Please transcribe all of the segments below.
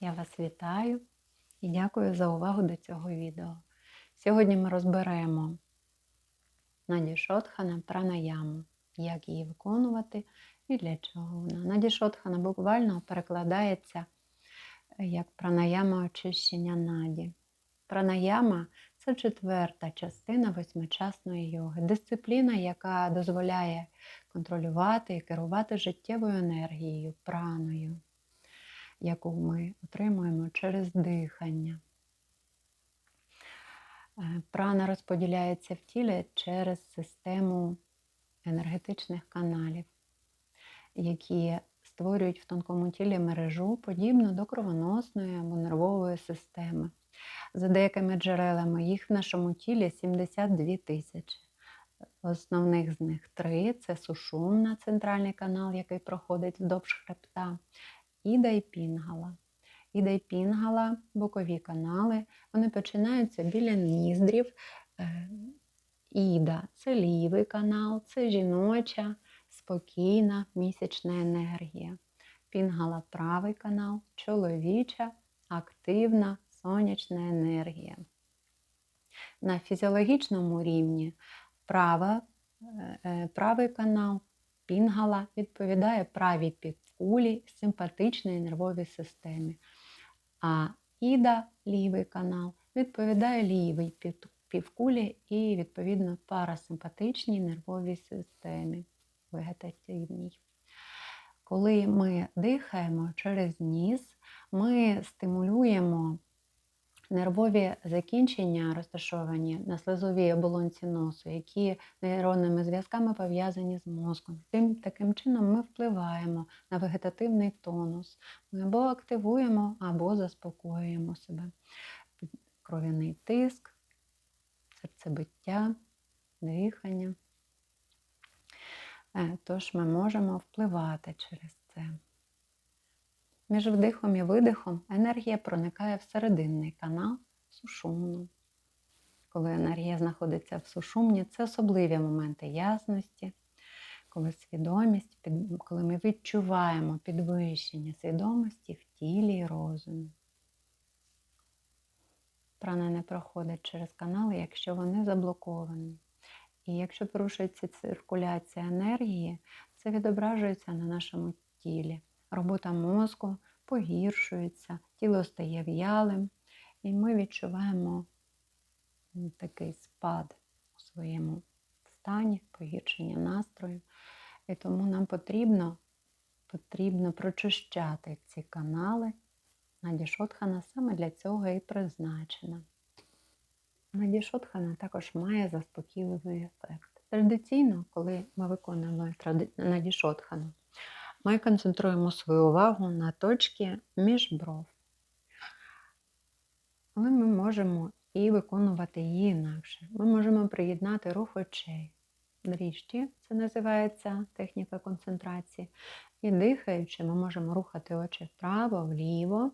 Я вас вітаю і дякую за увагу до цього відео. Сьогодні ми розберемо Надішотхана пранаяму, як її виконувати і для чого вона. Надішотхана буквально перекладається як пранаяма очищення наді. Пранаяма це четверта частина восьмичасної йоги, дисципліна, яка дозволяє контролювати і керувати життєвою енергією, праною яку ми отримуємо через дихання. Е, Прана розподіляється в тілі через систему енергетичних каналів, які створюють в тонкому тілі мережу, подібну до кровоносної або нервової системи. За деякими джерелами їх в нашому тілі 72 тисячі. Основних з них три це сушумна, центральний канал, який проходить вздовж хребта, і Пінгала. Іда і Пінгала, бокові канали, вони починаються біля ніздрів. Е, Іда це лівий канал, це жіноча, спокійна місячна енергія. Пінгала правий канал, чоловіча, активна сонячна енергія. На фізіологічному рівні права, е, правий канал Пінгала відповідає правій півкулі симпатичної нервовій системі. А Іда, лівий канал, відповідає лівій півкулі і, відповідно, парасимпатичній нервовій системі вегетативній. Коли ми дихаємо через ніс, ми стимулюємо Нервові закінчення розташовані на слизовій оболонці носу, які нейронними зв'язками пов'язані з мозком. Тим таким чином ми впливаємо на вегетативний тонус. Ми або активуємо, або заспокоюємо себе. Кров'яний тиск, серцебиття, дихання. Е, тож ми можемо впливати через це. Між вдихом і видихом енергія проникає в серединний канал сушумну. Коли енергія знаходиться в сушумні, це особливі моменти ясності, коли свідомість, коли ми відчуваємо підвищення свідомості в тілі і розумі. Прана не проходить через канали, якщо вони заблоковані. І якщо порушується циркуляція енергії, це відображується на нашому тілі робота мозку погіршується, тіло стає в'ялим, і ми відчуваємо такий спад у своєму стані, погіршення настрою. І тому нам потрібно потрібно прочищати ці канали. Надішотхана саме для цього і призначена. Надішотхана також має заспокійливий ефект. Традиційно, коли ми виконуємо надішотхану, ми концентруємо свою увагу на точці між бров. Але ми можемо і виконувати її інакше. Ми можемо приєднати рух очей. Дріжджі, це називається техніка концентрації. І дихаючи, ми можемо рухати очі вправо, вліво,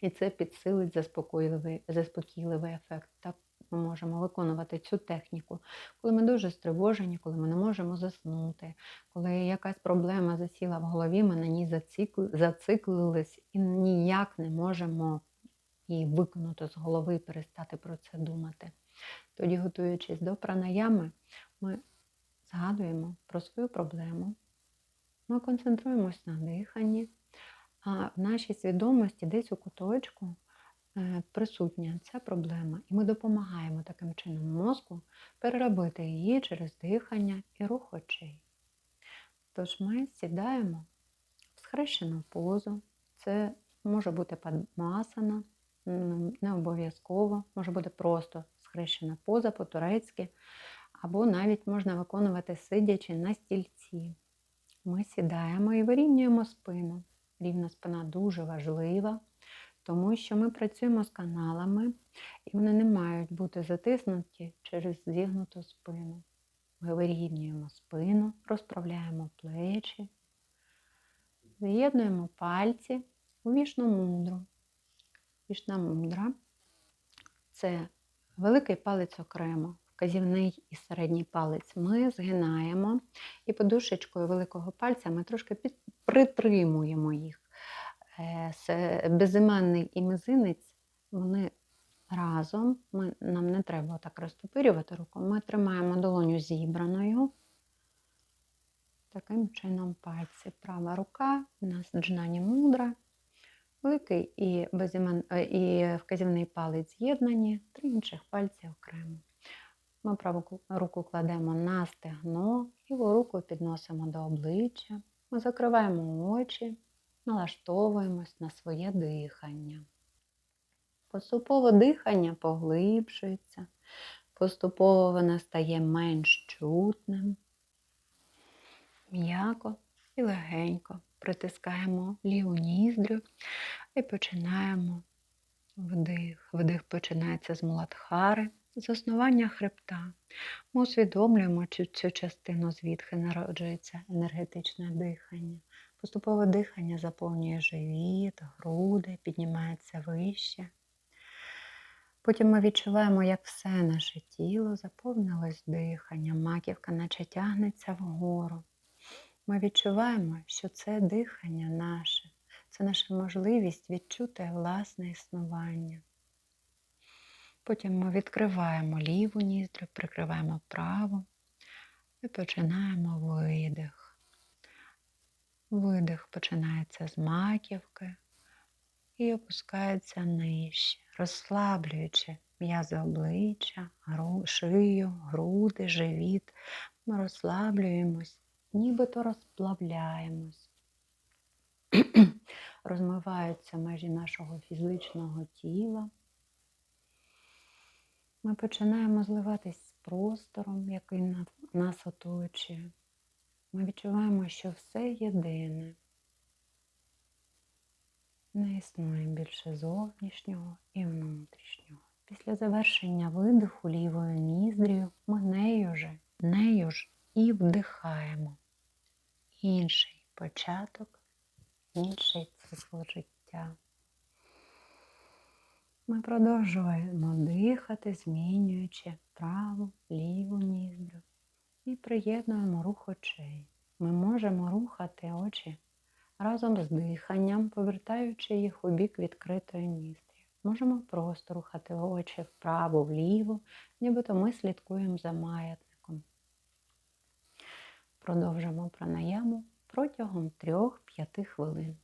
і це підсилить заспокійливий заспокійливий ефект. Так ми можемо виконувати цю техніку, коли ми дуже стривожені, коли ми не можемо заснути, коли якась проблема засіла в голові, ми на ній зациклились і ніяк не можемо її виконати з голови і перестати про це думати. Тоді, готуючись до пранаями, ми згадуємо про свою проблему, ми концентруємось на диханні, а в нашій свідомості десь у куточку присутня ця проблема, і ми допомагаємо таким чином мозку переробити її через дихання і рух очей. Тож ми сідаємо в схрещену позу, це може бути падмасана, не обов'язково, може бути просто схрещена поза по-турецьки, або навіть можна виконувати сидячи на стільці. Ми сідаємо і вирівнюємо спину. Рівна спина дуже важлива тому що ми працюємо з каналами, і вони не мають бути затиснуті через зігнуту спину. Ми вирівнюємо спину, розправляємо плечі, з'єднуємо пальці у вішну мудру. Вішна мудра це великий палець окремо, вказівний і середній палець ми згинаємо і подушечкою великого пальця ми трошки притримуємо їх. Е, безіменний і мизинець, вони разом. Ми, нам не треба так розтопирювати руку. Ми тримаємо долоню зібраною. Таким чином пальці. Права рука у нас джнані мудра. Великий і, безімен... е, і вказівний палець з'єднані, три інших пальці окремо. Ми праву руку кладемо на стегно, ліву руку підносимо до обличчя. Ми закриваємо очі, налаштовуємось на своє дихання. Поступово дихання поглибшується, поступово воно стає менш чутним. М'яко і легенько притискаємо ліву ніздрю і починаємо вдих. Вдих починається з муладхари, з основання хребта. Ми усвідомлюємо, цю частину звідки народжується енергетичне дихання. Поступове дихання заповнює живіт, груди, піднімається вище. Потім ми відчуваємо, як все наше тіло заповнилось диханням, маківка наче тягнеться вгору. Ми відчуваємо, що це дихання наше, це наша можливість відчути власне існування. Потім ми відкриваємо ліву ніздрю, прикриваємо праву і починаємо видих. Видих починається з маківки і опускається нижче, розслаблюючи м'язи обличчя, шию, груди, живіт. Ми розслаблюємось, нібито розплавляємось. Розмиваються межі нашого фізичного тіла. Ми починаємо зливатись з простором, який нас оточує. Ми відчуваємо, що все єдине. Не існує більше зовнішнього і внутрішнього. Після завершення видиху лівою ніздрію ми нею же, нею ж і вдихаємо. Інший початок, інший цикл життя. Ми продовжуємо дихати, змінюючи праву, ліву ніздрю і приєднуємо рух очей. Ми можемо рухати очі разом з диханням, повертаючи їх у бік відкритої ніздрі. Можемо просто рухати очі вправо, вліво, нібито ми слідкуємо за маятником. Продовжимо пранаяму протягом 3-5 хвилин.